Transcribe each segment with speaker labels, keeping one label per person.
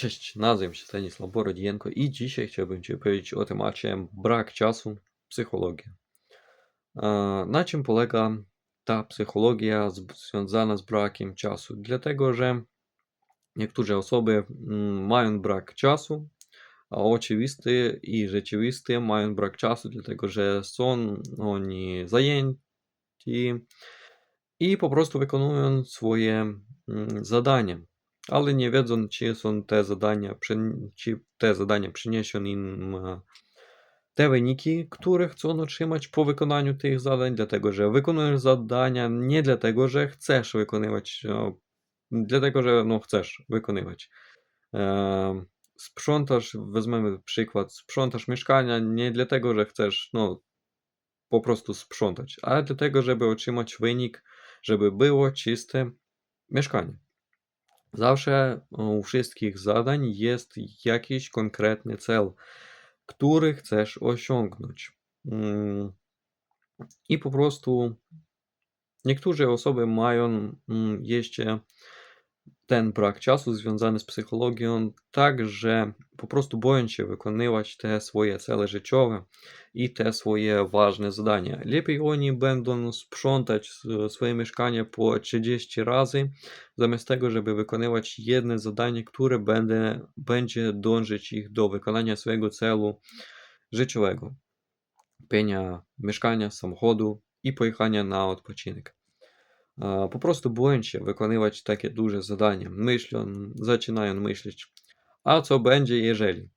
Speaker 1: Cześć, nazywam się Stanisław Borodienko i dzisiaj chciałbym Ci opowiedzieć o temacie brak czasu, psychologia. E, Na czym polega ta psychologia związana z brakiem czasu? Dlatego, że niektóre osoby mm, mają brak czasu, a oczywisty i rzeczywisty mają brak czasu, dlatego że są oni zajęci i po prostu wykonują swoje mm, zadania. Ale nie wiedzą, czy są te zadania, czy te zadania przyniosą im e, te wyniki, które chcą otrzymać po wykonaniu tych zadań, dlatego że wykonujesz zadania nie dlatego, że chcesz wykonywać, e, dlatego że no, chcesz wykonywać. E, Sprzątasz, weźmiemy przykład, sprzątasz mieszkania nie dlatego, że chcesz no, po prostu sprzątać, ale dlatego, żeby otrzymać wynik, żeby było czyste mieszkanie. Zawsze u wszystkich zadań jest jakiś konkretny cel, który chcesz osiągnąć. Mm, I po prostu niektóre osoby mają mm, jeszcze ten brak czasu związany z psychologią, tak że po prostu boją się wykonywać te swoje cele życiowe i te swoje ważne zadania. Lepiej oni będą sprzątać swoje mieszkanie po 30 razy, zamiast tego, żeby wykonywać jedno zadanie, które będę, będzie dążyć ich do wykonania swojego celu życiowego. Kupienia mieszkania, samochodu i pojechania na odpoczynek. Po prostu się wykonywać takie duże zadania. Myślą, zaczynają myśleć, a co będzie, jeżeli?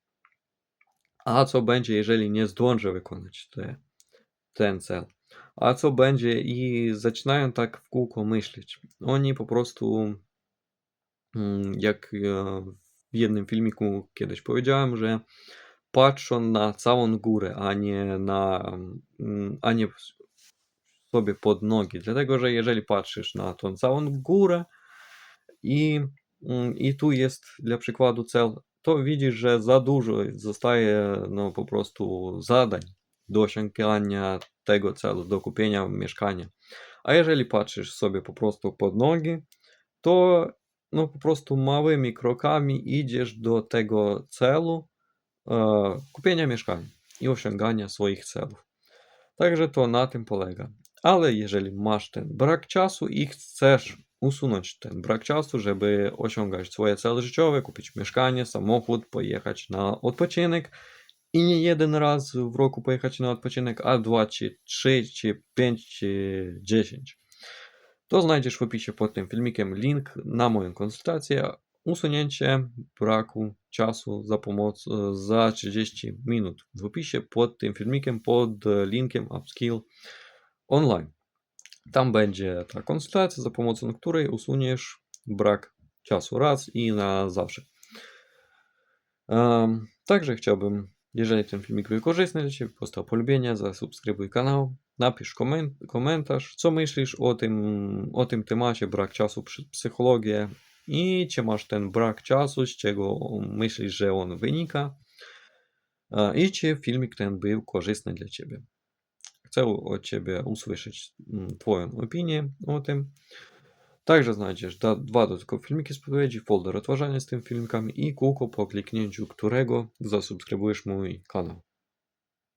Speaker 1: A co będzie, jeżeli nie zdążę wykonać te, ten cel? A co będzie? I zaczynają tak w kółko myśleć. Oni po prostu, mm, jak w jednym filmiku kiedyś powiedziałem, że patrzą na całą górę, a nie na, mm, a nie sobie pod nogi. Dlatego, że jeżeli patrzysz na tą całą górę i, mm, i tu jest dla przykładu cel, to widzisz, że za dużo zostaje no, po prostu zadań do osiągania tego celu, do kupienia mieszkania. A jeżeli patrzysz sobie po prostu pod nogi, to no, po prostu małymi krokami idziesz do tego celu e, kupienia mieszkania i osiągania swoich celów. Także to na tym polega. Ale jeżeli masz ten brak czasu i chcesz usunąć ten brak czasu, żeby osiągać swoje cele życiowe, kupić mieszkanie, samochód, pojechać na odpoczynek i nie jeden raz w roku pojechać na odpoczynek, a dwa, czy trzy, czy pięć, czy dziesięć, to znajdziesz w opisie pod tym filmikiem link na moją konsultację usunięcie braku czasu za pomocą za 30 minut. W opisie pod tym filmikiem pod linkiem Upskill online. Tam będzie ta konsultacja, za pomocą której usuniesz brak czasu raz i na zawsze. Em, Także chciałbym, jeżeli ten filmik był korzystny dla Ciebie, postaw polubienie, zasubskrybuj kanał, napisz komen- komentarz, co myślisz o tym, o tym temacie brak czasu, przy- psychologię i czy masz ten brak czasu, z czego myślisz, że on wynika e, i czy filmik ten był korzystny dla Ciebie. Chcę od Ciebie usłyszeć mm, Twoją opinię o tym. Także znajdziesz da, dwa dodatkowe filmiki z podpowiedzi, folder odtwarzania z tym filmikami i kółko po kliknięciu którego zasubskrybujesz mój kanał.